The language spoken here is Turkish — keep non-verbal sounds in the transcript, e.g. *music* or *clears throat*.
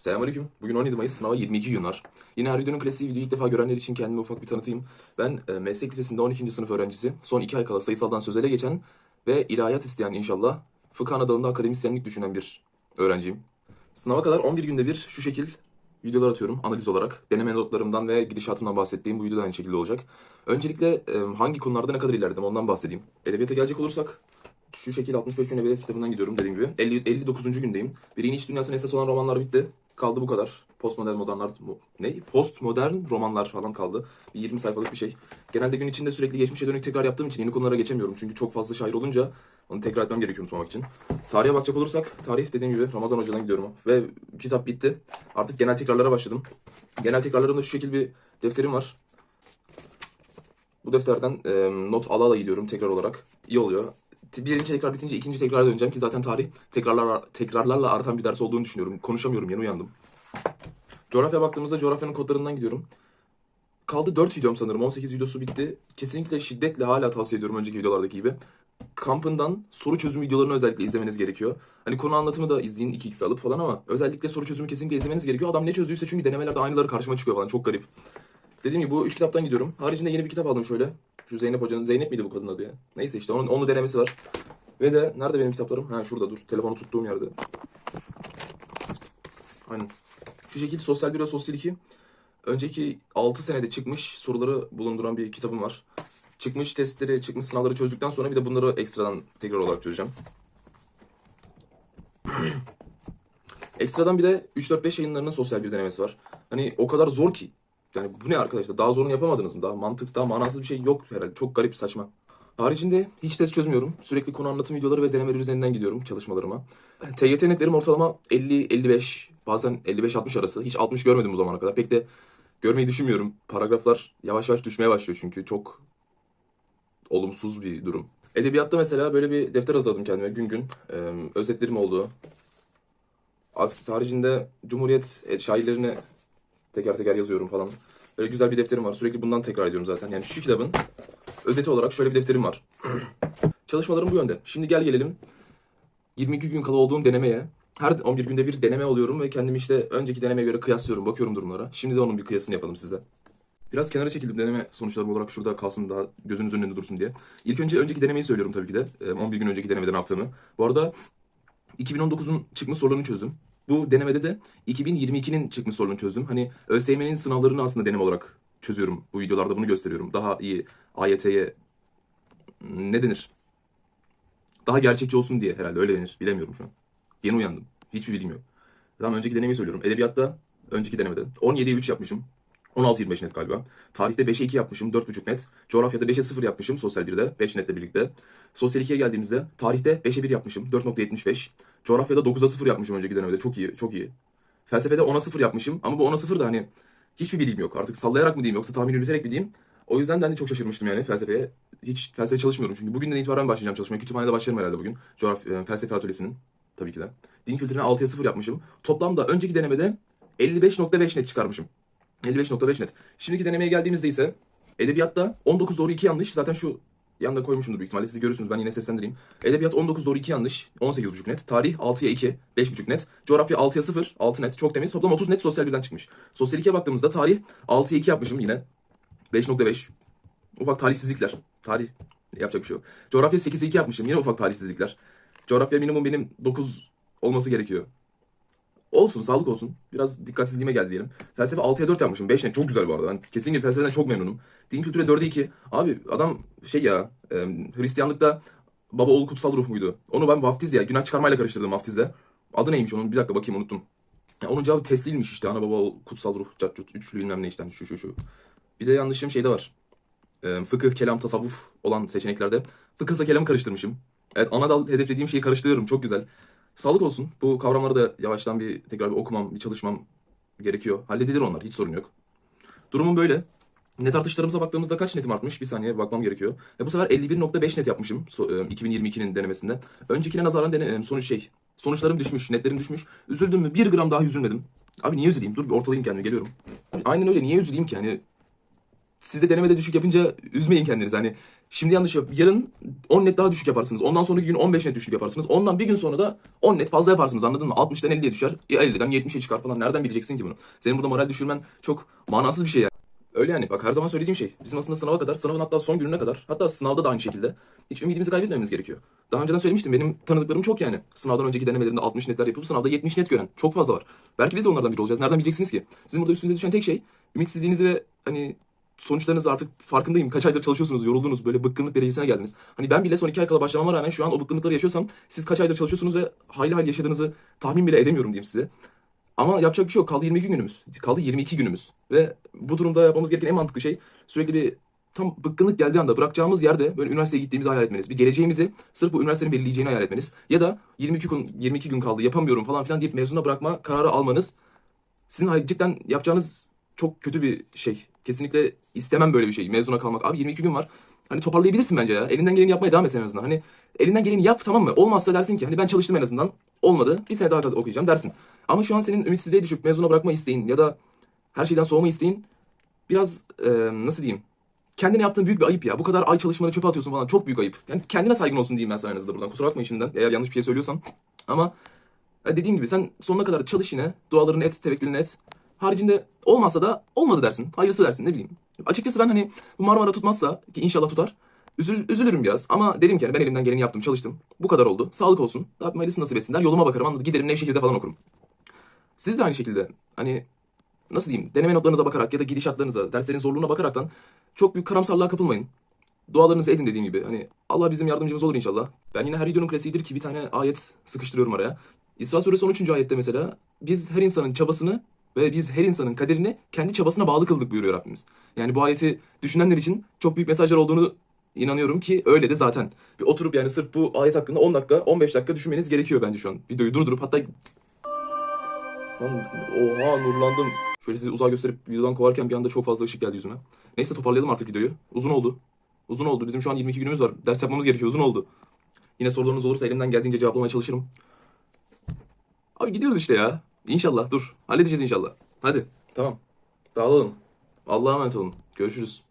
Selamünaleyküm. Bugün 17 Mayıs sınava 22 gün var. Yine her videonun klasiği videoyu ilk defa görenler için kendimi ufak bir tanıtayım. Ben e, meslek lisesinde 12. sınıf öğrencisi. Son 2 ay kala sayısaldan sözele geçen ve ilahiyat isteyen inşallah fıkıh ana akademisyenlik düşünen bir öğrenciyim. Sınava kadar 11 günde bir şu şekil videolar atıyorum analiz olarak. Deneme notlarımdan ve gidişatımdan bahsettiğim bu video aynı şekilde olacak. Öncelikle e, hangi konularda ne kadar ilerledim ondan bahsedeyim. Edebiyata gelecek olursak şu şekil 65 gün edebiyat kitabından gidiyorum dediğim gibi. 50, 59. gündeyim. Birinci iç dünyasına esas olan romanlar bitti. Kaldı bu kadar. Postmodern modernler, mo- ne? Postmodern romanlar falan kaldı. Bir 20 sayfalık bir şey. Genelde gün içinde sürekli geçmişe dönük tekrar yaptığım için yeni konulara geçemiyorum. Çünkü çok fazla şair olunca onu tekrar etmem gerekiyor unutmamak için. Tarihe bakacak olursak, tarih dediğim gibi Ramazan Hoca'dan gidiyorum. Ve kitap bitti. Artık genel tekrarlara başladım. Genel tekrarlarımda şu şekil bir defterim var. Bu defterden e, not ala ala gidiyorum tekrar olarak. İyi oluyor. Birinci tekrar bitince ikinci tekrara döneceğim ki zaten tarih tekrarlar, tekrarlarla artan bir ders olduğunu düşünüyorum. Konuşamıyorum yeni uyandım. Coğrafya baktığımızda coğrafyanın kodlarından gidiyorum. Kaldı 4 videom sanırım. 18 videosu bitti. Kesinlikle şiddetle hala tavsiye ediyorum önceki videolardaki gibi. Kampından soru çözüm videolarını özellikle izlemeniz gerekiyor. Hani konu anlatımı da izleyin 2x alıp falan ama özellikle soru çözümü kesinlikle izlemeniz gerekiyor. Adam ne çözdüyse çünkü denemelerde aynıları karşıma çıkıyor falan. Çok garip. Dediğim gibi bu üç kitaptan gidiyorum. Haricinde yeni bir kitap aldım şöyle. Şu Zeynep Hoca'nın, Zeynep miydi bu kadın adı ya? Neyse işte onun, onun denemesi var. Ve de nerede benim kitaplarım? Ha şurada dur. Telefonu tuttuğum yerde. Aynen. Şu şekil Sosyal 1 ve Sosyal 2. Önceki 6 senede çıkmış soruları bulunduran bir kitabım var. Çıkmış testleri, çıkmış sınavları çözdükten sonra bir de bunları ekstradan tekrar olarak çözeceğim. *clears throat* Ekstradan bir de 3-4-5 yayınlarının sosyal bir denemesi var. Hani o kadar zor ki. Yani bu ne arkadaşlar? Daha zorunu yapamadınız mı? Daha mantıksız, daha manasız bir şey yok herhalde. Çok garip, saçma. Haricinde hiç test çözmüyorum. Sürekli konu anlatım videoları ve denemeler üzerinden gidiyorum çalışmalarıma. TYT netlerim ortalama 50-55, bazen 55-60 arası. Hiç 60 görmedim bu zamana kadar. Pek de görmeyi düşünmüyorum. Paragraflar yavaş yavaş düşmeye başlıyor çünkü çok olumsuz bir durum. Edebiyatta mesela böyle bir defter hazırladım kendime gün gün. Ee, özetlerim oldu. Aksi haricinde Cumhuriyet şairlerini teker teker yazıyorum falan. Böyle güzel bir defterim var. Sürekli bundan tekrar ediyorum zaten. Yani şu kitabın özeti olarak şöyle bir defterim var. *clears throat* Çalışmalarım bu yönde. Şimdi gel gelelim 22 gün kala olduğum denemeye. Her 11 günde bir deneme oluyorum ve kendimi işte önceki denemeye göre kıyaslıyorum, bakıyorum durumlara. Şimdi de onun bir kıyasını yapalım size. Biraz kenara çekildim deneme sonuçlarım olarak şurada kalsın daha gözünüzün önünde dursun diye. İlk önce önceki denemeyi söylüyorum tabii ki de. Ee, 11 gün önceki denemede ne yaptığımı. Bu arada 2019'un çıkmış sorularını çözdüm. Bu denemede de 2022'nin çıkmış sorularını çözdüm. Hani ÖSYM'nin sınavlarını aslında deneme olarak çözüyorum. Bu videolarda bunu gösteriyorum. Daha iyi AYT'ye ne denir? Daha gerçekçi olsun diye herhalde öyle denir. Bilemiyorum şu an. Yeni uyandım. Hiçbir bilgim yok. Tamam önceki denemeyi söylüyorum. Edebiyatta önceki denemede 17'ye 3 yapmışım. 16-25 net galiba. Tarihte 5'e 2 yapmışım 4.5 net. Coğrafyada 5'e 0 yapmışım sosyal 1'de 5 netle birlikte. Sosyal 2'ye geldiğimizde tarihte 5'e 1 yapmışım 4.75. Coğrafyada 9'a 0 yapmışım önceki dönemde çok iyi çok iyi. Felsefede 10'a 0 yapmışım ama bu 10'a 0 da hani hiçbir bilgim yok. Artık sallayarak mı diyeyim yoksa tahmin yürüterek mi diyeyim. O yüzden ben de çok şaşırmıştım yani felsefeye. Hiç felsefe çalışmıyorum çünkü bugünden itibaren başlayacağım çalışmaya. Kütüphanede başlarım herhalde bugün. Coğrafya, e, felsefe atölyesinin tabii ki de. Din kültürüne 6'ya 0 yapmışım. Toplamda önceki denemede 55.5 net çıkarmışım. 55.5 net. Şimdiki denemeye geldiğimizde ise edebiyatta 19 doğru 2 yanlış. Zaten şu yanda koymuşumdur büyük ihtimalle. Siz görürsünüz ben yine seslendireyim. Edebiyat 19 doğru 2 yanlış. 18.5 net. Tarih 6'ya 2. 5.5 net. Coğrafya 6'ya 0. 6 net. Çok temiz. Toplam 30 net sosyal birden çıkmış. Sosyal 2'ye baktığımızda tarih 6'ya 2 yapmışım yine. 5.5. Ufak talihsizlikler. Tarih yapacak bir şey yok. Coğrafya 8'e 2 yapmışım. Yine ufak talihsizlikler. Coğrafya minimum benim 9 olması gerekiyor. Olsun, sağlık olsun. Biraz dikkatsizliğime geldi diyelim. Felsefe 6'ya 4 yapmışım. 5 net çok güzel bu arada. Ben kesinlikle felsefeden çok memnunum. Din kültüre 4'e 2. Abi adam şey ya, e, Hristiyanlıkta baba oğul kutsal ruh muydu? Onu ben vaftiz ya, günah çıkarmayla karıştırdım vaftizde. Adı neymiş onun? Bir dakika bakayım unuttum. Ya onun cevabı teslilmiş işte. Ana baba oğul kutsal ruh, cat cut, üçlü bilmem ne işte. Şu şu şu. Bir de yanlışım şeyde var. E, fıkıh, kelam, tasavvuf olan seçeneklerde fıkıhla kelamı karıştırmışım. Evet ana dal hedeflediğim şeyi karıştırıyorum. Çok güzel. Sağlık olsun. Bu kavramları da yavaştan bir tekrar bir okumam, bir çalışmam gerekiyor. Halledilir onlar. Hiç sorun yok. Durumum böyle. Net artışlarımıza baktığımızda kaç netim artmış? Bir saniye bakmam gerekiyor. Ve bu sefer 51.5 net yapmışım so- e, 2022'nin denemesinde. Öncekine nazaran dene e, sonuç şey. Sonuçlarım düşmüş, netlerim düşmüş. Üzüldüm mü? Bir gram daha üzülmedim. Abi niye üzüleyim? Dur bir ortalayayım kendimi, geliyorum. Abi aynen öyle. Niye üzüleyim ki? Hani siz de denemede düşük yapınca üzmeyin kendinizi. Hani şimdi yanlış yap. Yarın 10 net daha düşük yaparsınız. Ondan sonraki gün 15 net düşük yaparsınız. Ondan bir gün sonra da 10 net fazla yaparsınız anladın mı? 60'dan 50'ye düşer. E, 50'den 70'e çıkar falan. Nereden bileceksin ki bunu? Senin burada moral düşürmen çok manasız bir şey yani. Öyle yani bak her zaman söylediğim şey. Bizim aslında sınava kadar, sınavın hatta son gününe kadar, hatta sınavda da aynı şekilde hiç ümidimizi kaybetmememiz gerekiyor. Daha önceden söylemiştim benim tanıdıklarım çok yani. Sınavdan önceki denemelerinde 60 netler yapıp sınavda 70 net gören çok fazla var. Belki biz de onlardan biri olacağız. Nereden bileceksiniz ki? Sizin burada üstünüze düşen tek şey ümitsizliğinizi ve hani sonuçlarınız artık farkındayım. Kaç aydır çalışıyorsunuz, yoruldunuz, böyle bıkkınlık derecesine geldiniz. Hani ben bile son iki ay kala başlamama rağmen şu an o bıkkınlıkları yaşıyorsam siz kaç aydır çalışıyorsunuz ve hayli hayli yaşadığınızı tahmin bile edemiyorum diyeyim size. Ama yapacak bir şey yok. Kaldı 22 günümüz. Kaldı 22 günümüz. Ve bu durumda yapmamız gereken en mantıklı şey sürekli bir tam bıkkınlık geldiği anda bırakacağımız yerde böyle üniversiteye gittiğimizi hayal etmeniz. Bir geleceğimizi sırf bu üniversitenin belirleyeceğini hayal etmeniz. Ya da 22 gün, 22 gün kaldı yapamıyorum falan filan deyip mezuna bırakma kararı almanız. Sizin cidden yapacağınız çok kötü bir şey. Kesinlikle istemem böyle bir şey. Mezuna kalmak. Abi 22 gün var. Hani toparlayabilirsin bence ya. Elinden geleni yapmaya devam et en azından. Hani elinden geleni yap tamam mı? Olmazsa dersin ki hani ben çalıştım en azından. Olmadı. Bir sene daha okuyacağım dersin. Ama şu an senin ümitsizliğe düşüp mezuna bırakma isteğin ya da her şeyden soğuma isteğin biraz e, nasıl diyeyim? Kendine yaptığın büyük bir ayıp ya. Bu kadar ay çalışmanı çöpe atıyorsun falan. Çok büyük ayıp. Yani kendine saygın olsun diyeyim ben sana buradan. Kusura bakma şimdiden eğer yanlış bir şey söylüyorsam. Ama e, dediğim gibi sen sonuna kadar çalış yine. Dualarını et, tevekkülünü et. Haricinde olmazsa da olmadı dersin. Hayırlısı dersin ne bileyim. Açıkçası ben hani bu Marmara tutmazsa ki inşallah tutar. Üzül, üzülürüm biraz ama dedim ki yani ben elimden geleni yaptım çalıştım. Bu kadar oldu. Sağlık olsun. Rabbim hayırlısı nasip etsinler. Yoluma bakarım anladım. Giderim Nevşehir'de falan okurum. Siz de aynı şekilde hani nasıl diyeyim deneme notlarınıza bakarak ya da gidişatlarınıza, derslerin zorluğuna bakaraktan çok büyük karamsarlığa kapılmayın. Dualarınızı edin dediğim gibi. Hani Allah bizim yardımcımız olur inşallah. Ben yine her videonun klasiğidir ki bir tane ayet sıkıştırıyorum araya. İsra suresi 13. ayette mesela biz her insanın çabasını ve biz her insanın kaderini kendi çabasına bağlı kıldık buyuruyor Rabbimiz. Yani bu ayeti düşünenler için çok büyük mesajlar olduğunu inanıyorum ki öyle de zaten. Bir oturup yani sırf bu ayet hakkında 10 dakika 15 dakika düşünmeniz gerekiyor bence şu an. Videoyu durdurup hatta Lan, oha nurlandım. Şöyle sizi uzağa gösterip videodan kovarken bir anda çok fazla ışık geldi yüzüme. Neyse toparlayalım artık videoyu. Uzun oldu. Uzun oldu. Bizim şu an 22 günümüz var. Ders yapmamız gerekiyor. Uzun oldu. Yine sorularınız olursa elimden geldiğince cevaplamaya çalışırım. Abi gidiyoruz işte ya. İnşallah dur. Halledeceğiz inşallah. Hadi. Tamam. Dağılalım. Allah'a emanet olun. Görüşürüz.